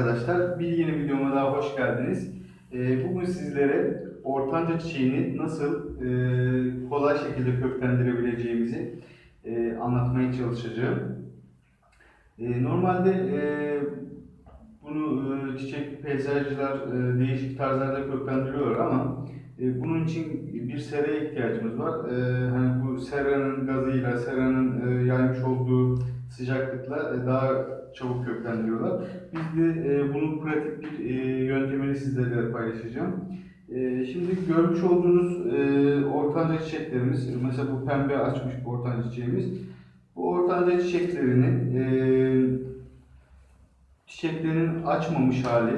arkadaşlar. Bir yeni videoma daha hoş geldiniz. Ee, bugün sizlere ortanca çiçeğini nasıl e, kolay şekilde köklendirebileceğimizi e, anlatmaya çalışacağım. E, normalde bunu çiçek peyzajcılar değişik tarzlarda köklendiriyor ama bunun için bir seraya ihtiyacımız var. Hani bu seranın gazıyla, seranın yaymış olduğu sıcaklıkla e, daha çabuk köklendiriyorlar. Biz de e, bunun pratik bir e, yöntemini sizlerle paylaşacağım. Şimdi görmüş olduğunuz ortanca çiçeklerimiz, mesela bu pembe açmış bu ortanca çiçeğimiz. Bu ortanca çiçeklerini e, çiçeklerin açmamış hali,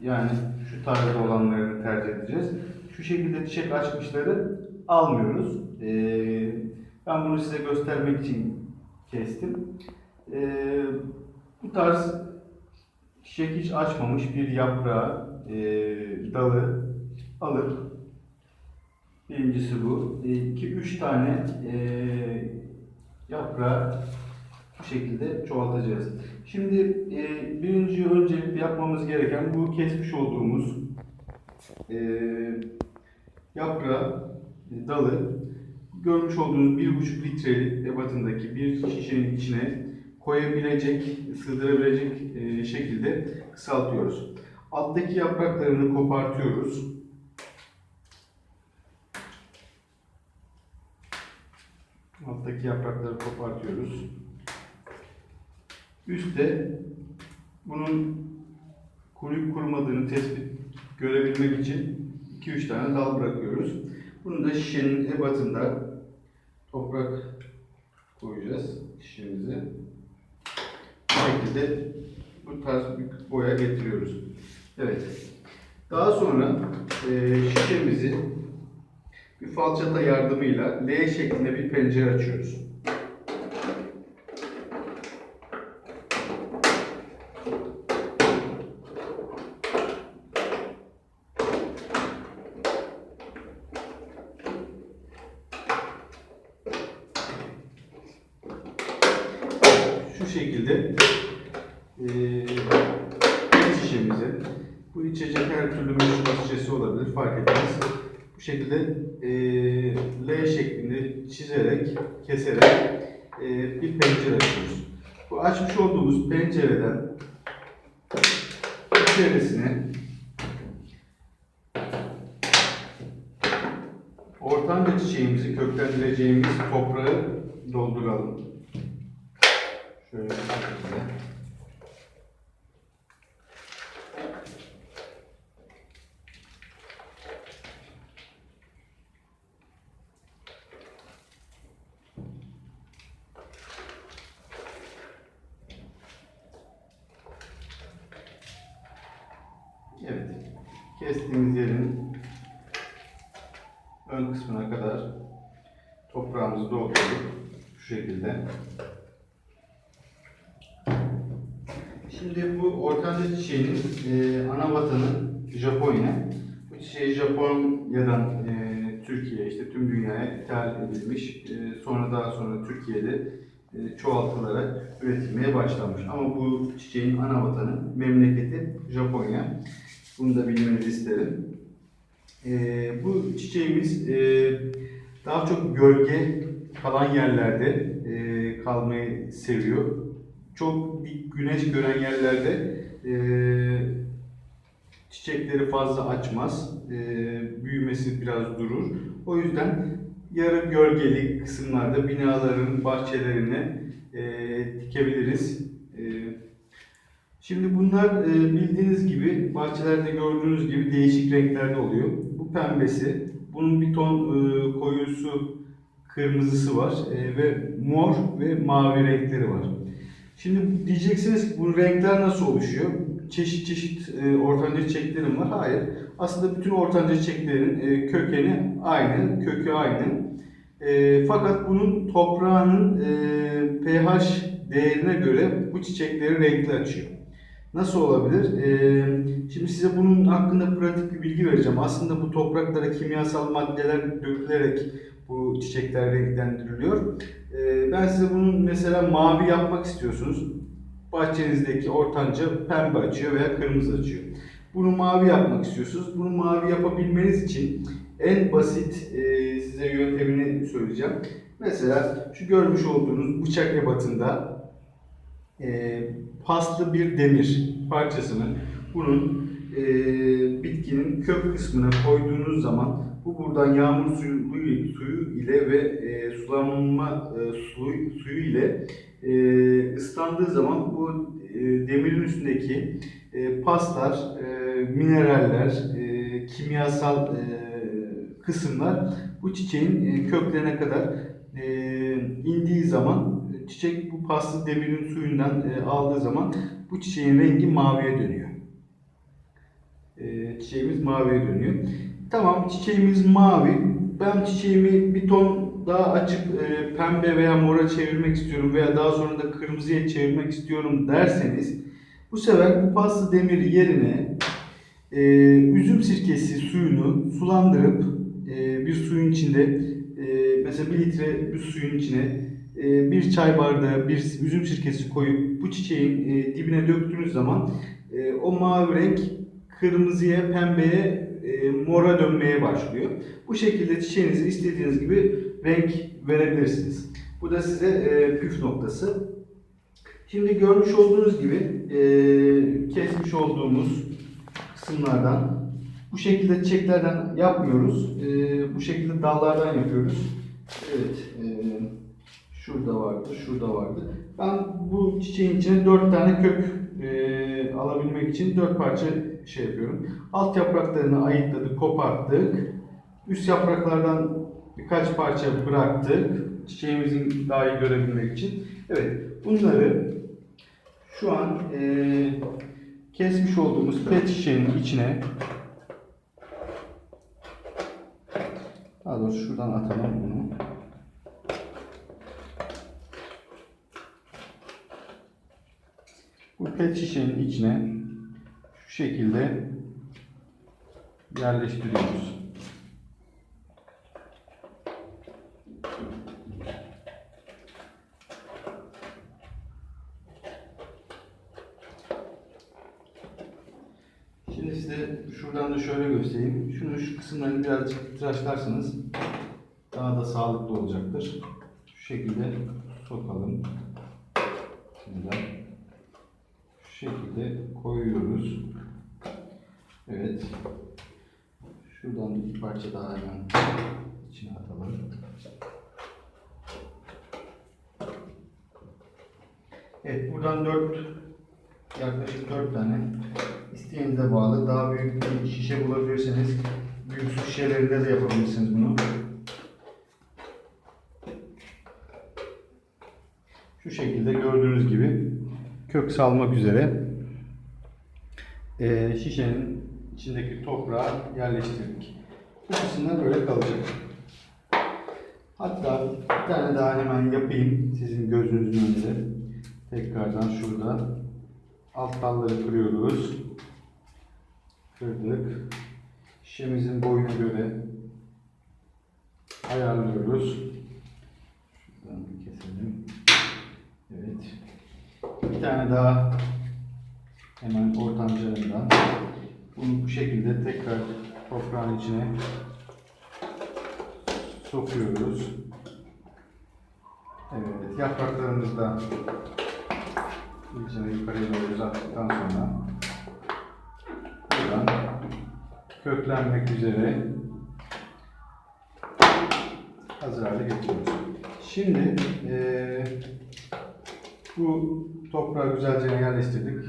yani şu tarzda olanlarını tercih edeceğiz. Şu şekilde çiçek açmışları almıyoruz. Ben bunu size göstermek için kestim. E, bu tarz çiçek hiç açmamış bir yaprağı, e, dalı alıp birincisi bu. 2-3 tane e, yaprağı bu şekilde çoğaltacağız. Şimdi e, birinci öncelikle yapmamız gereken bu kesmiş olduğumuz e, yaprağı, e, dalı görmüş olduğunuz 1,5 litrelik ebatındaki bir şişenin içine koyabilecek, sığdırabilecek e, şekilde kısaltıyoruz. Alttaki yapraklarını kopartıyoruz. Alttaki yaprakları kopartıyoruz. Üstte bunun kuruyup kurumadığını tespit görebilmek için 2-3 tane dal bırakıyoruz. Bunu da şişenin ebatında toprak koyacağız şişemize. Bu şekilde bu tarz bir boya getiriyoruz. Evet. Daha sonra e, şişemizi bir falçata yardımıyla L şeklinde bir pencere açıyoruz. Şu şekilde eee pet şişemizi bu içecek her türlü meşrubat şişesi olabilir fark etmez. Bu şekilde eee L şeklinde çizerek, keserek eee bir pencere açıyoruz. Bu açmış olduğumuz pencereden içerisine ortanca çiçeğimizi köklendireceğimiz toprağı dolduralım. Şöyle. Evet. Kestiğimiz yerin ön kısmına kadar toprağımızı doldurduk. Şu şekilde. Şimdi bu ortanca çiçeğinin e, ana vatanı Japonya. Bu çiçeği Japonya'dan e, Türkiye, işte tüm dünyaya ithal edilmiş. E, sonra daha sonra Türkiye'de e, çoğaltılarak üretilmeye başlanmış. Ama bu çiçeğin ana vatanı, memleketi Japonya. Bunu da bilmenizi isterim. E, bu çiçeğimiz e, daha çok gölge kalan yerlerde e, kalmayı seviyor. Çok dik güneş gören yerlerde e, çiçekleri fazla açmaz. E, büyümesi biraz durur. O yüzden yarı gölgeli kısımlarda binaların bahçelerine e, dikebiliriz. E, Şimdi bunlar e, bildiğiniz gibi bahçelerde gördüğünüz gibi değişik renklerde oluyor. Bu pembesi, bunun bir ton e, koyusu kırmızısı var e, ve mor ve mavi renkleri var. Şimdi diyeceksiniz bu renkler nasıl oluşuyor? Çeşit çeşit e, ortanca çiçeklerim var. Hayır. Aslında bütün ortanca çiçeklerin e, kökeni aynı, kökü aynı. E, fakat bunun toprağının e, pH değerine göre bu çiçekleri renkli açıyor. Nasıl olabilir? Ee, şimdi size bunun hakkında pratik bir bilgi vereceğim. Aslında bu topraklara kimyasal maddeler dökülerek bu çiçekler renklendiriliyor. Ee, ben size bunun mesela mavi yapmak istiyorsunuz. bahçenizdeki ortanca pembe açıyor veya kırmızı açıyor. Bunu mavi yapmak istiyorsunuz. Bunu mavi yapabilmeniz için en basit e, size yöntemini söyleyeceğim. Mesela şu görmüş olduğunuz bıçak ebatında e, paslı bir demir parçasını bunun e, bitkinin kök kısmına koyduğunuz zaman bu buradan yağmur suyu, suyu, ile ve e, sulanma e, suyu, suyu ile e, ıslandığı zaman bu e, demirin üstündeki e, paslar, e, mineraller, e, kimyasal e, kısımlar bu çiçeğin e, köklerine kadar e, indiği zaman çiçek bu paslı demirin suyundan e, aldığı zaman bu çiçeğin rengi maviye dönüyor. E, çiçeğimiz maviye dönüyor. Tamam çiçeğimiz mavi. Ben çiçeğimi bir ton daha açık e, pembe veya mora çevirmek istiyorum veya daha sonra da kırmızıya çevirmek istiyorum derseniz bu sefer bu paslı demir yerine e, üzüm sirkesi suyunu sulandırıp e, bir suyun içinde e, mesela bir litre bir suyun içine e, bir çay bardağı bir üzüm sirkesi koyup bu çiçeğin e, dibine döktüğünüz zaman e, o mavi renk kırmızıya, pembeye, e, mora dönmeye başlıyor. Bu şekilde çiçeğinizi istediğiniz gibi renk verebilirsiniz. Bu da size e, püf noktası. Şimdi görmüş olduğunuz gibi e, kesmiş olduğumuz kısımlardan bu şekilde çiçeklerden yapmıyoruz. E, bu şekilde dallardan yapıyoruz. Evet. E, şurada vardı, şurada vardı. Ben bu çiçeğin içine dört tane kök e, alabilmek için dört parça şey yapıyorum. Alt yapraklarını ayıtladık, koparttık. Üst yapraklardan birkaç parça bıraktık. Çiçeğimizin daha iyi görebilmek için. Evet, bunları şu an e, kesmiş olduğumuz pet şişenin içine daha doğrusu şuradan atalım bunu. Bu pet şişenin içine şekilde yerleştiriyoruz. Şimdi size şuradan da şöyle göstereyim. Şunu şu kısımlarını birazcık tıraşlarsanız daha da sağlıklı olacaktır. Şu şekilde sokalım. Şimdi şu şekilde koyuyoruz. Evet. Şuradan bir parça daha hemen içine atalım. Evet, buradan 4 yaklaşık 4 tane isteğinize bağlı. Daha büyük bir şişe bulabilirseniz büyük su şişelerinde de yapabilirsiniz bunu. Şu şekilde gördüğünüz gibi kök salmak üzere şişenin içindeki toprağı yerleştirdik. Bu kısımlar böyle kalacak. Hatta bir tane daha hemen yapayım sizin gözünüzün önünde. Tekrardan şurada alt dalları kırıyoruz. Kırdık. Şişemizin boyuna göre ayarlıyoruz. Şuradan bir keselim. Evet. Bir tane daha hemen ortancalarından bunu bu şekilde tekrar toprağın içine sokuyoruz. Evet, yapraklarımızı da içine yukarıya doğru uzattıktan sonra buradan köklenmek üzere hazır hale getiriyoruz. Şimdi eee bu toprağı güzelce yerleştirdik.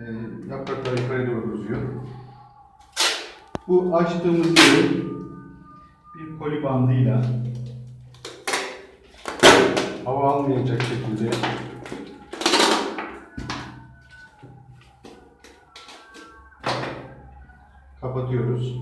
Ee, yapraklar yukarı doğru uzuyor. Bu açtığımız yeri bir koli bandıyla hava almayacak şekilde kapatıyoruz.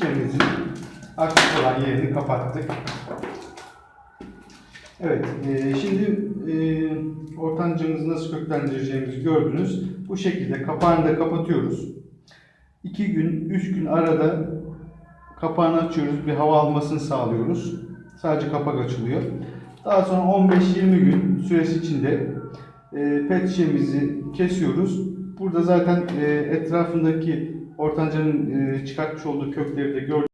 Şişemizin aktif olan yerini kapattık. Evet, e, şimdi e, ortancamızı nasıl köklendireceğimizi gördünüz. Bu şekilde kapağını da kapatıyoruz. 2 gün, 3 gün arada kapağını açıyoruz, bir hava almasını sağlıyoruz. Sadece kapak açılıyor. Daha sonra 15-20 gün süresi içinde e, pet şişemizi kesiyoruz. Burada zaten e, etrafındaki ortancanın e, çıkartmış olduğu kökleri de gördük.